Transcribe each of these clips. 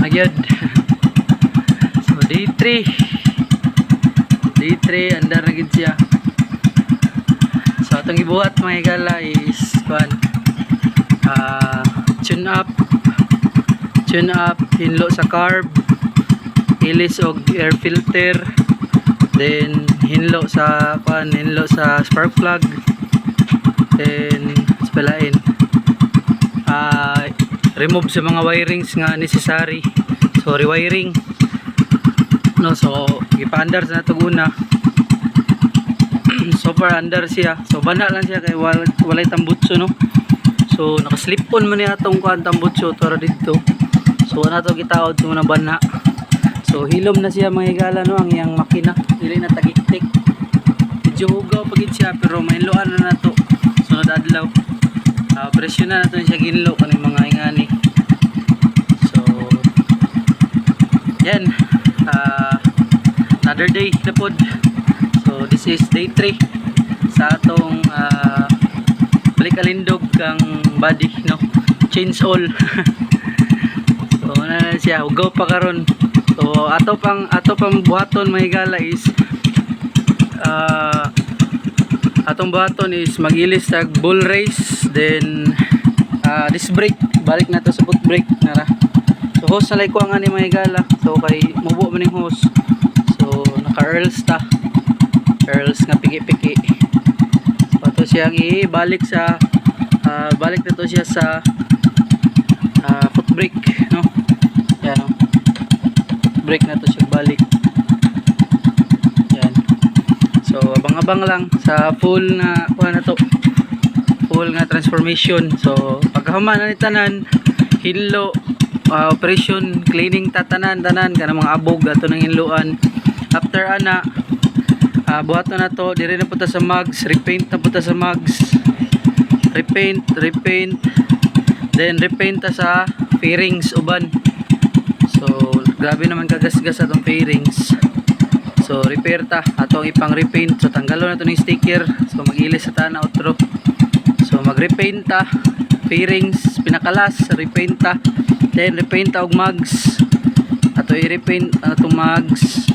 na gyud. so day 3. Day 3 andar na siya. So atong gibuhat mga higala is kuan ah tune up tune up hinlo sa carb ilis og air filter then hinlo sa kuan hinlo sa spark plug then spalain ah remove sa mga wirings nga necessary. So rewiring no so ipaandar sa nato una. So far under siya. So bana lang siya kay wal, walay tambutso no? So naka-slip on man niya atong kuan tambutso tara dito so ana to gitaod sa mga bana. So hilom na siya mga higala no? Ang iyang makina. Dili na tagiktik medyo hugaw pagid siya pero mainloan na nato. Sunod adlaw uh, presyo na nato siya ginlo kaning mga ingani. So yan. Uh, another day na pod. So this is day 3 sa atong uh, balik alindog kang body no? Change all so na siya hugaw pa karon. So ato pang ato pang buhaton mahigala is uh, atong buhaton is magilis tag bull race then uh, disc brake balik na to sa foot brake nara so hose na like ko ang ani mahigala so kay mubo man yung hose so naka earls ta. Earls nga piki-piki. So ato siyang ibalik sa ah, balik na to siya sa ah, foot brake no? Yan no? Brake na to siya balik yan so abang-abang lang sa full na kuha na to. Full nga transformation. So pagkahuman na ni tanan hinlo ah, operation cleaning tatanan tanan kana mga abog ato nang hinluan after ana uh, buhaton na to dire na punta sa mugs repaint na punta sa mugs. Repaint repaint. Then repaint ta sa fairings uban. So grabe naman kagasgas atong fairings so repair ta. Atong ipang repaint. So tanggalon na to sticker. So magilis sa tana outro so mag repaint ta. Fairings pinakalas repaint ta. Then repaint ta og mugs. Ato i-repaint atong mugs.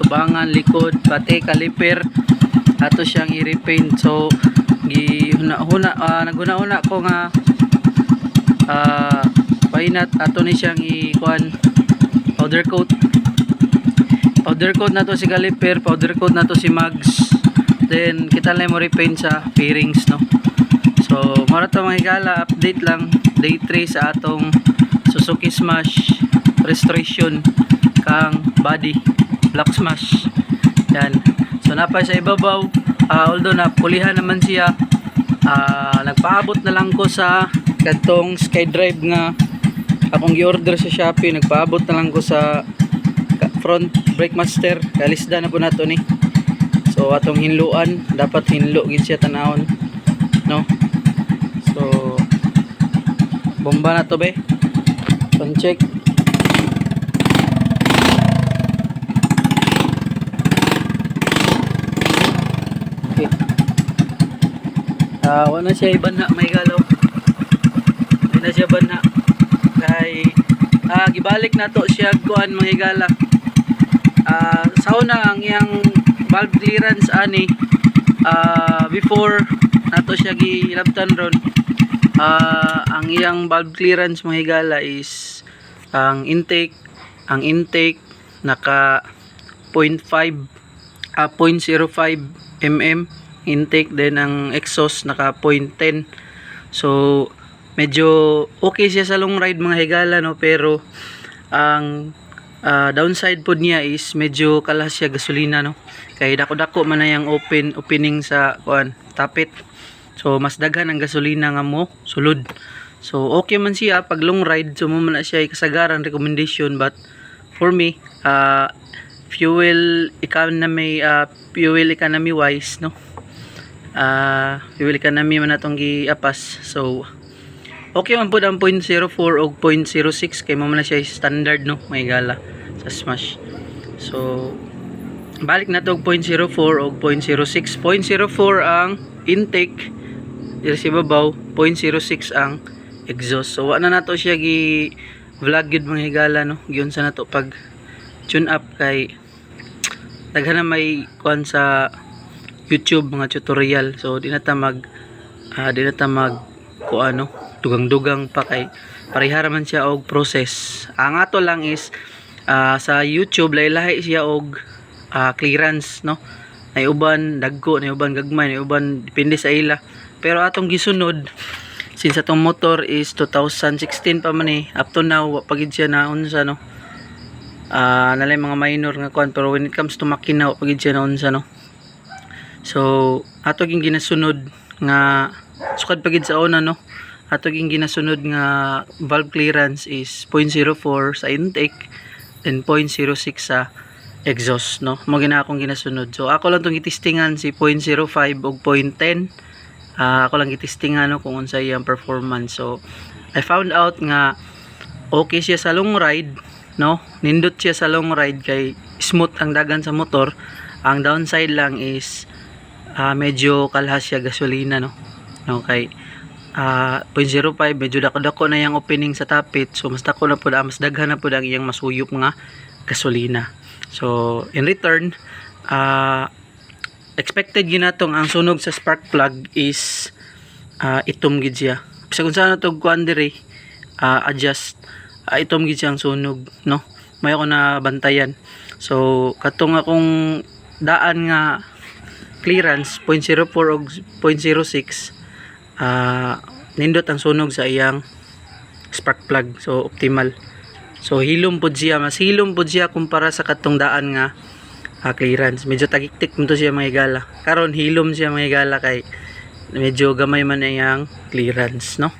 Tubangan likod pati kaliper. Ato siyang i-repaint. So gihuna-huna uh, naghuna-huna ko nga ah painat ato ni siyang i-kuan powder coat powder coat na to si caliper powder coat na to si mags. Then kita lang mo repaint sa fairings no? So mara to mga higala. Update lang. Day 3 sa atong Suzuki Smash restoration kang body. Black smash. Yan. So napay sa ibabaw. Ah, although napulihan naman siya ah, nagpaabot na lang ko sa kantong skydrive nga. Akong gi-order sa Shopee nagpaabot na lang ko sa front brake master kalisda na po nato ni. So atong hinluan dapat hinlo gid siya tanawon no? So bomba na to be. Check okay. Ah wala siya iban na may galaw. Di na siya ban na kay ah gibalik na to siya kuan mga higala ah sa una ang iyang valve clearance ani ah before nato siya gilabtan ron ah ang iyang valve clearance mga higala is ang intake ang intake naka 0.5 ah 0.05 mm intake then ang exhaust naka 0.10 so medyo okay siya sa long ride mga higala no? Pero ang ah, downside pod niya is medyo kalas siya gasolina no? Kay dako-dako man na yung open opening sa kuan tapit. So mas daghan ang gasolina nga mo sulod. So okay man siya. Pag long ride so mo man siya kasagaran recommendation. But for me ah, fuel economy ah, fuel economy wise no? Ah fuel economy man natong giapas. So Okay man po ang 0.04 o 0.06 kay mo man siya standard no may gala sa Smash. So balik na to og 0.04 o 0.06. 0.04 ang intake diri sa babaw, 0.06 ang exhaust. So wa na nato siya gi vlog gid mga higala no giyon sa nato pag tune up kay daghan na may kuan sa YouTube mga tutorial so di na ta mag ah, di na ta mag kuan no dugang-dugang pa kay parehara man siya og process. Ang ato lang is ah, sa YouTube lahi-lahi siya og ah, clearance no? Nay uban dagko nay uban gagmay nay uban depende sa ila. Pero atong gisunod since atong motor is 2016 pa man eh up to now wa pa gid siya na unsa no? Ah nalay mga minor nga kuan pero when it comes to makina wa pa gid siya na unsa no? So ato ging ginasunod nga sukad pa gid sa una no ato ging ginasunod nga valve clearance is 0.04 sa intake then 0.06 sa exhaust no? Mo gina akong ginasunod. So ako lang tong gitistingan si 0.05 ug 0.10 Ah, ako lang gitistingan no kung unsa iyang performance. So I found out nga okay siya sa long ride no? Nindot siya sa long ride kay smooth ang dagan sa motor. Ang downside lang is ah, medyo kalhas siya gasolina no? No kay ah 0.05 medyo dako-dako na yung opening sa tapit so mas dako na pud mas daghan na pud ang iyang masuyop nga gasolina. So in return ah expected yun natong ang sunog sa spark plug is ah, itom gid siya. Sa kung saan to kuan diri ah, adjust ah, itom gid siya ang sunog no? May ako na bantayan. So katong akong daan nga clearance 0.04 o 0.06 ah nindot ang sunog sa iyang spark plug. So optimal. So hilom pod siya. Mas hilom pod siya kumpara sa katong daan nga ah, clearance. Medyo tagiktik mo siya mga higala karon hilom siya mga higala kay medyo gamay man iyang clearance no?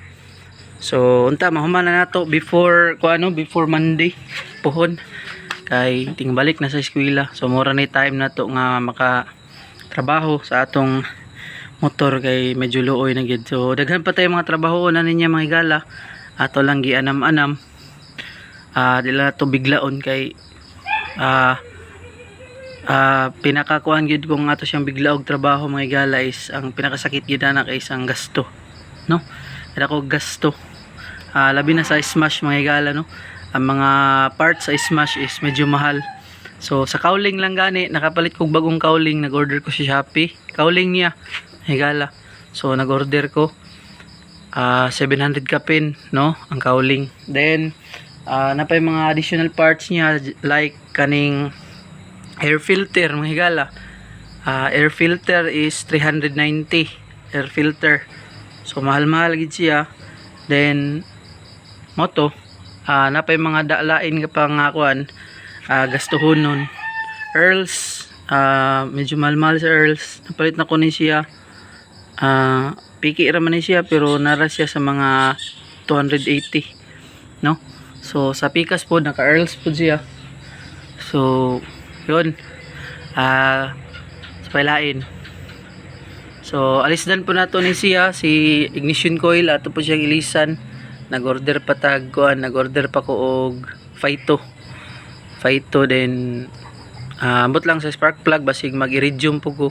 So unta mahuman na nato before ko ano before Monday puhon. Kay tingbalik na sa eskwela. So mura na time na to nga maka trabaho sa atong motor kay medyo luoy na gid. So daghan pa tayo mga trabaho na ninya mga higala. Ato lang gianam-anam. Ah dila to biglaon kay ah ah pinakakuan gid kung ato siyang bigla og trabaho mga igala is ang pinakasakit gid na kay isang gasto no? Kaya ko gasto. Ah, labi na sa smash mga igala no? Ang mga parts sa smash is medyo mahal. So sa cowling lang gani nakapalit kog bagong cowling nag-order ko sa Shopee. Cowling niya mga igala so nag-order ko ah 700 kapin no? Ang cowling then ah napay mga additional parts niya like kaning air filter mga higala. Ah, air filter is 390 air filter. So mahal mahal gid siya. Then moto ah napay mga dalain ka pang nga kuan ah, gastuhon nun Earls ah medyo mahal sa Earls. Napalit na ko ni siya ah piki ra man ni siya pero nara siya sa mga 280 no? So sa pikas po naka Earls po siya. So yun. Ah sa pailain so alisdan po nato ni siya si ignition coil. Ato po siyang ilisan. Nag-order pa tag kuan nag-order pa ko og Faito. Faito then ah, ambot lang sa spark plug basig mag-iridium po ko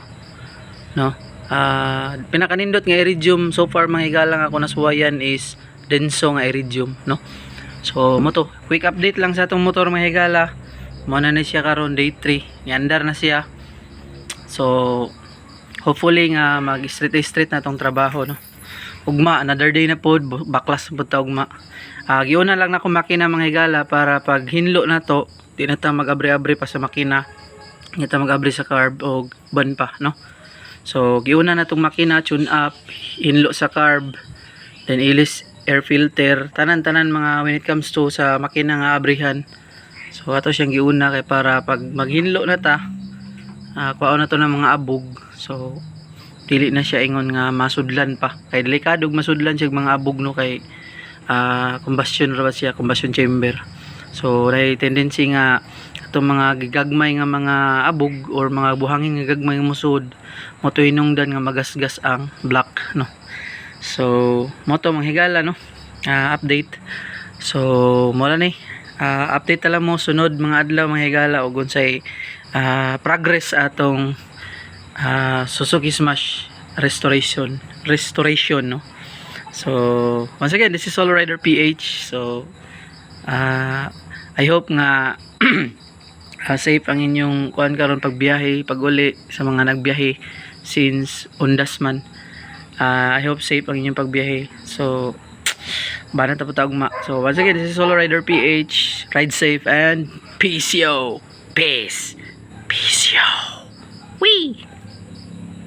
no ah pinakanindot nga iridium so far mga higalang ako nasuwayan is denso nga iridium no? So mo to quick update lang sa atong motor mga higala mo na na siya karon day 3 yandar na siya. So hopefully nga mag straight straight na tong trabaho no? Ugma another day na pod baklas pod ta ugma. Ah giuna lang na ko makina mga higala para pag hinlo na to di na ta mag-abri-abri pa sa makina. Na ta mag-abri sa carb o ban pa no so giuna na tong makina tune up hinlo sa carb then ilis air filter. Tanan-tanan mga when it comes to sa makina nga abrihan. So ato siyang giuna kay para pag maghinlo na ta uh, kuha na to ng mga abog. So dili na siya ingon nga masudlan pa. Kay delikado masudlan siya mga abog no? Kay ah, combustion ra ba siya? Combustion chamber. So may tendency nga atong mga gigagmay nga mga abog or mga buhangin nga gagmay nga musud mo to nga magasgas ang black no? So mo to mga higala no? Ah, update. So mo na ni Ah, update ta lang mo sunod mga adlaw mga higala ug unsay ah, progress atong ah, Suzuki Smash restoration restoration no? So once again this is Solo Rider PH so Ah, I hope nga ah, safe ang inyong kuan karon pagbiyahe, pag-uli sa mga nagbiyahe since undas man. Ah, I hope safe ang inyong pagbiyahe. So Bana tapos tagma. So once again, this is Solo Rider PH. Ride safe and peace yo. Peace. Peace yo. Wee.